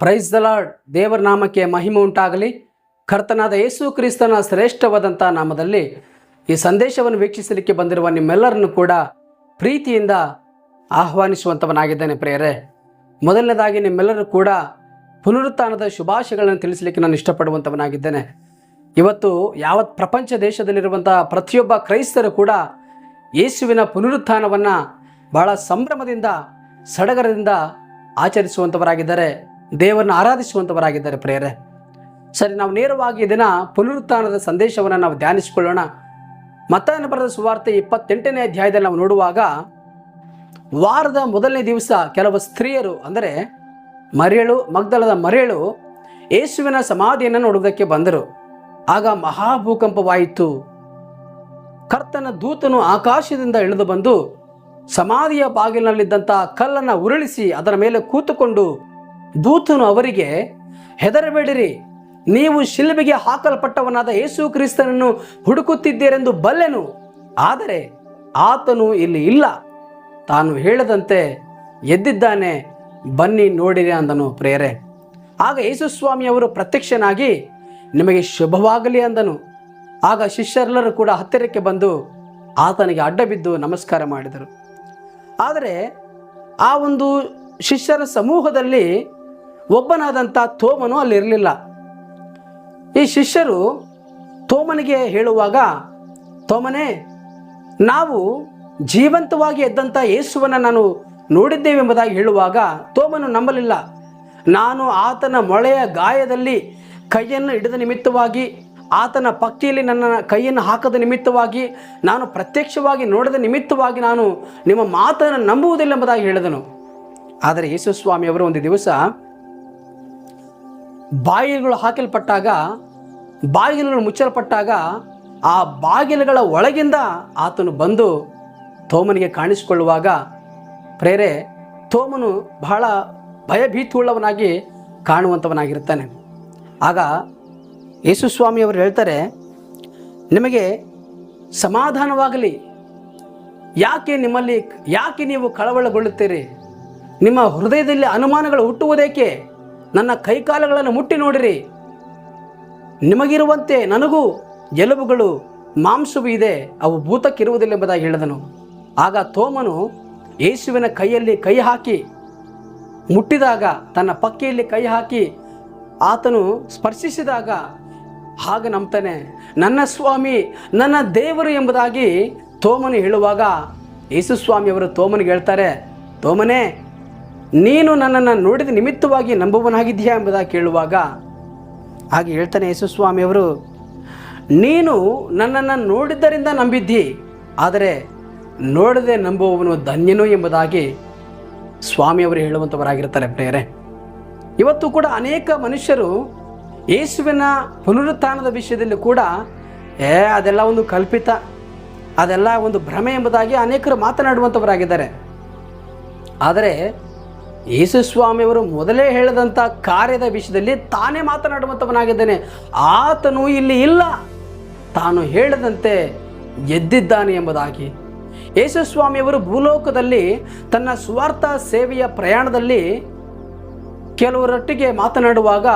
Praise the lord ದೇವರ ನಾಮಕ್ಕೆ ಮಹಿಮೆ ಉಂಟಾಗಲಿ. ಕರ್ತನಾದ ಯೇಸು ಕ್ರಿಸ್ತನ ಶ್ರೇಷ್ಠವಾದಂಥ ನಾಮದಲ್ಲಿ ಈ ಸಂದೇಶವನ್ನು ವೀಕ್ಷಿಸಲಿಕ್ಕೆ ಬಂದಿರುವ ನಿಮ್ಮೆಲ್ಲರನ್ನು ಕೂಡ ಪ್ರೀತಿಯಿಂದ ಆಹ್ವಾನಿಸುವಂಥವನಾಗಿದ್ದೇನೆ ಪ್ರಿಯರೇ. ಮೊದಲನೇದಾಗಿ ನಿಮ್ಮೆಲ್ಲರೂ ಕೂಡ ಪುನರುತ್ಥಾನದ ಶುಭಾಶಯಗಳನ್ನು ತಿಳಿಸಲಿಕ್ಕೆ ನಾನು ಇಷ್ಟಪಡುವಂಥವನಾಗಿದ್ದೇನೆ ಇವತ್ತು ಯಾವತ್ ಪ್ರಪಂಚ ದೇಶದಲ್ಲಿರುವಂತಹ ಪ್ರತಿಯೊಬ್ಬ ಕ್ರೈಸ್ತರು ಕೂಡ ಯೇಸುವಿನ ಪುನರುತ್ಥಾನವನ್ನು ಬಹಳ ಸಂಭ್ರಮದಿಂದ, ಸಡಗರದಿಂದ ಆಚರಿಸುವಂಥವರಾಗಿದ್ದಾರೆ ದೇವರನ್ನು ಆರಾಧಿಸುವಂಥವರಾಗಿದ್ದಾರೆ ಪ್ರೇರೆ ಸರಿ, ನಾವು ನೇರವಾಗಿ ಇದನ್ನ ಪುನರುತ್ಥಾನದ ಸಂದೇಶವನ್ನು ನಾವು ಧ್ಯಾನಿಸಿಕೊಳ್ಳೋಣ. ಮತ್ತಾಯನ ಬರೆದ ಸುವಾರ್ತೆ ಇಪ್ಪತ್ತೆಂಟನೇ ಅಧ್ಯಾಯದಲ್ಲಿ ನಾವು ನೋಡುವಾಗ, ವಾರದ ಮೊದಲನೇ ದಿವಸ ಕೆಲವು ಸ್ತ್ರೀಯರು, ಅಂದರೆ ಮರಿಯಳು, ಮಗ್ದಲದ ಮರಿಯಳು ಯೇಸುವಿನ ಸಮಾಧಿಯನ್ನು ನೋಡುವುದಕ್ಕೆ ಬಂದರು. ಆಗ ಮಹಾಭೂಕಂಪವಾಯಿತು. ಕರ್ತನ ದೂತನು ಆಕಾಶದಿಂದ ಇಳಿದು ಬಂದು ಸಮಾಧಿಯ ಬಾಗಿಲಿನಲ್ಲಿದ್ದಂಥ ಕಲ್ಲನ್ನು ಉರುಳಿಸಿ ಅದರ ಮೇಲೆ ಕೂತುಕೊಂಡು ದೂತನು ಅವರಿಗೆ, ಹೆದರಬೇಡಿರಿ, ನೀವು ಶಿಲ್ಬೆಗೆ ಹಾಕಲ್ಪಟ್ಟವನಾದ ಯೇಸು ಕ್ರಿಸ್ತನನ್ನು ಹುಡುಕುತ್ತಿದ್ದೀರೆಂದು ಬಲ್ಲೆನು. ಆದರೆ ಆತನು ಇಲ್ಲಿ ಇಲ್ಲ. ತಾನು ಹೇಳದಂತೆ ಎದ್ದಿದ್ದಾನೆ, ಬನ್ನಿ ನೋಡಿರಿ ಅಂದನು ಪ್ರೇರೆ ಆಗ ಯೇಸುಸ್ವಾಮಿಯವರು ಪ್ರತ್ಯಕ್ಷನಾಗಿ, ನಿಮಗೆ ಶುಭವಾಗಲಿ ಅಂದನು. ಆಗ ಶಿಷ್ಯರೆಲ್ಲರೂ ಕೂಡ ಹತ್ತಿರಕ್ಕೆ ಬಂದು ಆತನಿಗೆ ಅಡ್ಡ ಬಿದ್ದು ನಮಸ್ಕಾರ ಮಾಡಿದರು. ಆದರೆ ಆ ಒಂದು ಶಿಷ್ಯರ ಸಮೂಹದಲ್ಲಿ ಒಬ್ಬನಾದಂಥ ತೋಮನು ಅಲ್ಲಿರಲಿಲ್ಲ. ಈ ಶಿಷ್ಯರು ತೋಮನಿಗೆ ಹೇಳುವಾಗ, ತೋಮನೇ, ನಾವು ಜೀವಂತವಾಗಿ ಎದ್ದಂಥ ಯೇಸುವನ್ನು ನಾನು ನೋಡಿದ್ದೇವೆಂಬುದಾಗಿ ಹೇಳುವಾಗ ತೋಮನು ನಂಬಲಿಲ್ಲ. ನಾನು ಆತನ ಮೊಳೆಯ ಗಾಯದಲ್ಲಿ ಕೈಯನ್ನು ಹಿಡಿದ ನಿಮಿತ್ತವಾಗಿ, ಆತನ ಪಕ್ಕಿಯಲ್ಲಿ ನನ್ನ ಕೈಯನ್ನು ಹಾಕದ ನಿಮಿತ್ತವಾಗಿ, ನಾನು ಪ್ರತ್ಯಕ್ಷವಾಗಿ ನೋಡಿದ ನಿಮಿತ್ತವಾಗಿ ನಾನು ನಿಮ್ಮ ಮಾತನ್ನು ನಂಬುವುದಿಲ್ಲ ಎಂಬುದಾಗಿ ಹೇಳಿದನು. ಆದರೆ ಯೇಸು ಸ್ವಾಮಿಯವರು ಒಂದು ದಿವಸ ಬಾಗಿಲುಗಳು ಹಾಕಲ್ಪಟ್ಟಾಗ, ಬಾಗಿಲುಗಳು ಮುಚ್ಚಲ್ಪಟ್ಟಾಗ ಆ ಬಾಗಿಲುಗಳ ಒಳಗಿಂದ ಆತನು ಬಂದು ತೋಮನಿಗೆ ಕಾಣಿಸಿಕೊಳ್ಳುವಾಗ, ಪ್ರೇರೆ, ತೋಮನು ಬಹಳ ಭಯಭೀತಿಯುಳ್ಳವನಾಗಿ ಕಾಣುವಂಥವನಾಗಿರ್ತಾನೆ ಆಗ ಯೇಸುಸ್ವಾಮಿ ಅವರು ಹೇಳ್ತಾರೆ, ನಿಮಗೆ ಸಮಾಧಾನವಾಗಲಿ. ಯಾಕೆ ನಿಮ್ಮಲ್ಲಿ, ಯಾಕೆ ನೀವು ಕಳವಳಗೊಳ್ಳುತ್ತೀರಿ? ನಿಮ್ಮ ಹೃದಯದಲ್ಲಿ ಅನುಮಾನಗಳು ಹುಟ್ಟುವುದೇಕೆ? ನನ್ನ ಕೈಕಾಲುಗಳನ್ನು ಮುಟ್ಟಿ ನೋಡಿರಿ. ನಿಮಗಿರುವಂತೆ ನನಗೂ ಎಲುಬುಗಳು ಮಾಂಸವು ಇದೆ, ಅವು ಭೂತಕ್ಕಿರುವುದಿಲ್ಲ ಎಂಬುದಾಗಿ ಹೇಳಿದನು. ಆಗ ತೋಮನು ಯೇಸುವಿನ ಕೈಯಲ್ಲಿ ಕೈ ಹಾಕಿ, ಮುಟ್ಟಿದಾಗ ತನ್ನ ಪಕ್ಕೆಯಲ್ಲಿ ಕೈ ಹಾಕಿ ಆತನು ಸ್ಪರ್ಶಿಸಿದಾಗ, ಹಾಗೆ ನಂಬ್ತಾನೆ, ನನ್ನ ಸ್ವಾಮಿ, ನನ್ನ ದೇವರು ಎಂಬುದಾಗಿ ತೋಮನು ಹೇಳುವಾಗ ಯೇಸು ಸ್ವಾಮಿಯವರು ತೋಮನಿಗೆ ಹೇಳ್ತಾರೆ, ತೋಮನೇ ನೀನು ನನ್ನನ್ನು ನೋಡಿದ ನಿಮಿತ್ತವಾಗಿ ನಂಬುವನಾಗಿದ್ದೀಯಾ ಎಂಬುದಾಗಿ ಕೇಳುವಾಗ ಹಾಗೆ ಹೇಳ್ತಾನೆ ಯೇಸುಸ್ವಾಮಿಯವರು ನೀನು ನನ್ನನ್ನು ನೋಡಿದ್ದರಿಂದ ನಂಬಿದ್ದಿ, ಆದರೆ ನೋಡದೆ ನಂಬುವವನು ಧನ್ಯನು ಎಂಬುದಾಗಿ ಸ್ವಾಮಿಯವರು ಹೇಳುವಂಥವರಾಗಿರ್ತಾರೆ ಪ್ರೇಯರೆ. ಇವತ್ತು ಕೂಡ ಅನೇಕ ಮನುಷ್ಯರು ಯೇಸುವಿನ ಪುನರುತ್ಥಾನದ ವಿಷಯದಲ್ಲಿ ಕೂಡ, ಏ, ಅದೆಲ್ಲ ಒಂದು ಕಲ್ಪಿತ, ಅದೆಲ್ಲ ಒಂದು ಭ್ರಮೆ ಎಂಬುದಾಗಿ ಅನೇಕರು ಮಾತನಾಡುವಂಥವರಾಗಿದ್ದಾರೆ ಆದರೆ ಯೇಸು ಸ್ವಾಮಿಯವರು ಮೊದಲೇ ಹೇಳಿದಂಥ ಕಾರ್ಯದ ವಿಷಯದಲ್ಲಿ ತಾನೇ ಮಾತನಾಡುವಂಥವನಾಗಿದ್ದಾನೆ ಆತನು ಇಲ್ಲಿ ಇಲ್ಲ. ತಾನು ಹೇಳದಂತೆ ಎದ್ದಿದ್ದಾನೆ ಎಂಬುದಾಗಿ. ಯೇಸು ಸ್ವಾಮಿಯವರು ಭೂಲೋಕದಲ್ಲಿ ತನ್ನ ಸ್ವಾರ್ಥ ಸೇವೆಯ ಪ್ರಯಾಣದಲ್ಲಿ ಕೆಲವರೊಟ್ಟಿಗೆ ಮಾತನಾಡುವಾಗ,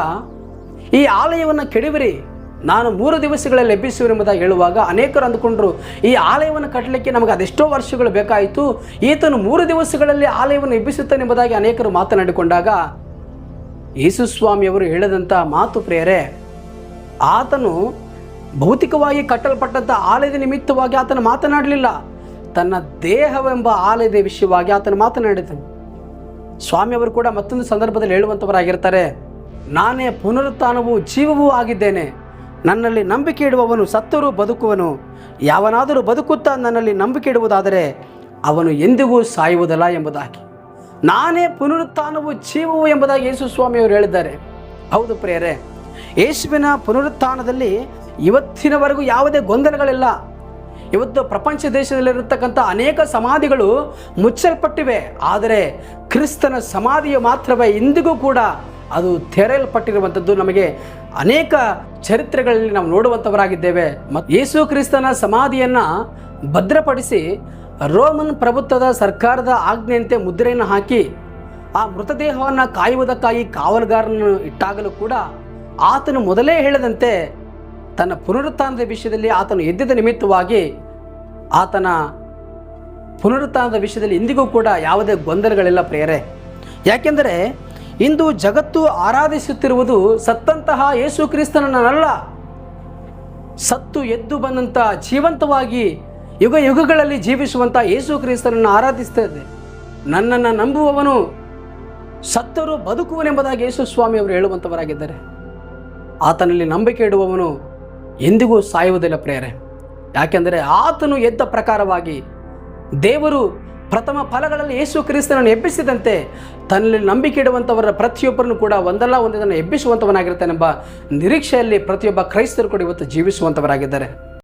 ಈ ಆಲಯವನ್ನು ಕೆಡವಿರಿ. ನಾನು ಮೂರು ದಿವಸಗಳಲ್ಲಿ ಲಭಿಸುವೆಂಬುದಾಗಿ ಹೇಳುವಾಗ ಅನೇಕರು ಅಂದುಕೊಂಡ್ರು, ಈ ಆಲಯವನ್ನು ಕಟ್ಟಲಿಕ್ಕೆ ನಮಗೆ ಅದೆಷ್ಟೋ ವರ್ಷಗಳು ಬೇಕಾಯಿತು, ಈತನು ಮೂರು ದಿವಸಗಳಲ್ಲಿ ಆಲಯವನ್ನು ಎಬ್ಬಿಸುತ್ತಾನೆ ಎಂಬುದಾಗಿ ಅನೇಕರು ಮಾತನಾಡಿಕೊಂಡಾಗ, ಯೇಸು ಸ್ವಾಮಿಯವರು ಹೇಳಿದಂಥ ಮಾತು ಪ್ರೇರೆ ಆತನು ಭೌತಿಕವಾಗಿ ಕಟ್ಟಲ್ಪಟ್ಟಂಥ ಆಲಯದ ನಿಮಿತ್ತವಾಗಿ ಆತನು ಮಾತನಾಡಲಿಲ್ಲ, ತನ್ನ ದೇಹವೆಂಬ ಆಲಯದ ವಿಷಯವಾಗಿ ಆತನು ಮಾತನಾಡಿದನು. ಸ್ವಾಮಿಯವರು ಕೂಡ ಮತ್ತೊಂದು ಸಂದರ್ಭದಲ್ಲಿ ಹೇಳುವಂಥವರಾಗಿರ್ತಾರೆ, ನಾನೇ ಪುನರುತ್ಥಾನವೂ ಜೀವವೂ ಆಗಿದ್ದೇನೆ. ನನ್ನಲ್ಲಿ ನಂಬಿಕೆ ಇಡುವವನು ಸತ್ತರೂ ಬದುಕುವನು. ಯಾವನಾದರೂ ಬದುಕುತ್ತಾ ನನ್ನಲ್ಲಿ ನಂಬಿಕೆ ಇಡುವುದಾದರೆ ಅವನು ಎಂದಿಗೂ ಸಾಯುವುದಲ್ಲ ಎಂಬುದಾಗಿ. ನಾನೇ ಪುನರುತ್ಥಾನವು ಜೀವವು ಎಂಬುದಾಗಿ ಯೇಸು ಸ್ವಾಮಿಯವರು ಹೇಳಿದ್ದಾರೆ. ಹೌದು ಪ್ರೇರೆ ಯೇಸುವಿನ ಪುನರುತ್ಥಾನದಲ್ಲಿ ಇವತ್ತಿನವರೆಗೂ ಯಾವುದೇ ಗೊಂದಲಗಳಿಲ್ಲ. ಇವತ್ತು ಪ್ರಪಂಚ ದೇಶದಲ್ಲಿರತಕ್ಕಂಥ ಅನೇಕ ಸಮಾಧಿಗಳು ಮುಚ್ಚಲ್ಪಟ್ಟಿವೆ. ಆದರೆ ಕ್ರಿಸ್ತನ ಸಮಾಧಿಯು ಮಾತ್ರವೇ, ಇಂದಿಗೂ ಕೂಡ ಅದು ತೆರೆಯಲ್ಪಟ್ಟಿರುವಂಥದ್ದು ನಮಗೆ ಅನೇಕ ಚರಿತ್ರೆಗಳಲ್ಲಿ ನಾವು ನೋಡುವಂಥವರಾಗಿದ್ದೇವೆ. ಮತ್ತು ಯೇಸು ಕ್ರಿಸ್ತನ ಸಮಾಧಿಯನ್ನು ಭದ್ರಪಡಿಸಿ ರೋಮನ್ ಪ್ರಭುತ್ವದ ಸರ್ಕಾರದ ಆಜ್ಞೆಯಂತೆ ಮುದ್ರೆಯನ್ನು ಹಾಕಿ ಆ ಮೃತದೇಹವನ್ನು ಕಾಯುವುದಕ್ಕಾಗಿ ಕಾವಲುಗಾರನನ್ನು ಇಟ್ಟಾಗಲೂ ಕೂಡ ಆತನು ಮೊದಲೇ ಹೇಳಿದಂತೆ ತನ್ನ ಪುನರುತ್ಥಾನದ ವಿಷಯದಲ್ಲಿ ಆತನು ಎದ್ದಿದ ನಿಮಿತ್ತವಾಗಿ ಆತನ ಪುನರುತ್ಥಾನದ ವಿಷಯದಲ್ಲಿ ಇಂದಿಗೂ ಕೂಡ ಯಾವುದೇ ಗೊಂದಲಗಳಿಲ್ಲ ಪ್ರೇರೆ ಯಾಕೆಂದರೆ ಇಂದು ಜಗತ್ತು ಆರಾಧಿಸುತ್ತಿರುವುದು ಸತ್ತಂತಹ ಯೇಸು ಕ್ರಿಸ್ತನನ್ನಲ್ಲ. ಸತ್ತು ಎದ್ದು ಬಂದಂಥ ಜೀವಂತವಾಗಿ ಯುಗ ಯುಗಗಳಲ್ಲಿ ಜೀವಿಸುವಂಥ ಯೇಸು ಕ್ರಿಸ್ತನನ್ನು ಆರಾಧಿಸ್ತಾ ಇದೆ ನನ್ನನ್ನು ನಂಬುವವನು ಸತ್ತರು ಬದುಕುವನೆಂಬುದಾಗಿ ಯೇಸು ಸ್ವಾಮಿ ಅವರು ಹೇಳುವಂಥವರಾಗಿದ್ದಾರೆ ಆತನಲ್ಲಿ ನಂಬಿಕೆ ಇಡುವವನು ಎಂದಿಗೂ ಸಾಯುವುದಿಲ್ಲ ಪ್ರೇರೆ ಯಾಕೆಂದರೆ ಆತನು ಎದ್ದ ಪ್ರಕಾರವಾಗಿ ದೇವರು ಪ್ರಥಮ ಫಲಗಳಲ್ಲಿ ಯೇಸು ಕ್ರಿಸ್ತನನ್ನು ಎಬ್ಬಿಸಿದಂತೆ ತನ್ನಲ್ಲಿ ನಂಬಿಕೆ ಇಡುವಂಥವರ ಪ್ರತಿಯೊಬ್ಬರನ್ನು ಕೂಡ ಒಂದಲ್ಲ ಒಂದನ್ನು ಎಬ್ಬಿಸುವಂಥವನಾಗಿರ್ತಾನೆಂಬ ನಿರೀಕ್ಷೆಯಲ್ಲಿ ಪ್ರತಿಯೊಬ್ಬ ಕ್ರೈಸ್ತರು ಕೂಡ ಇವತ್ತು ಜೀವಿಸುವಂಥವರಾಗಿದ್ದಾರೆ.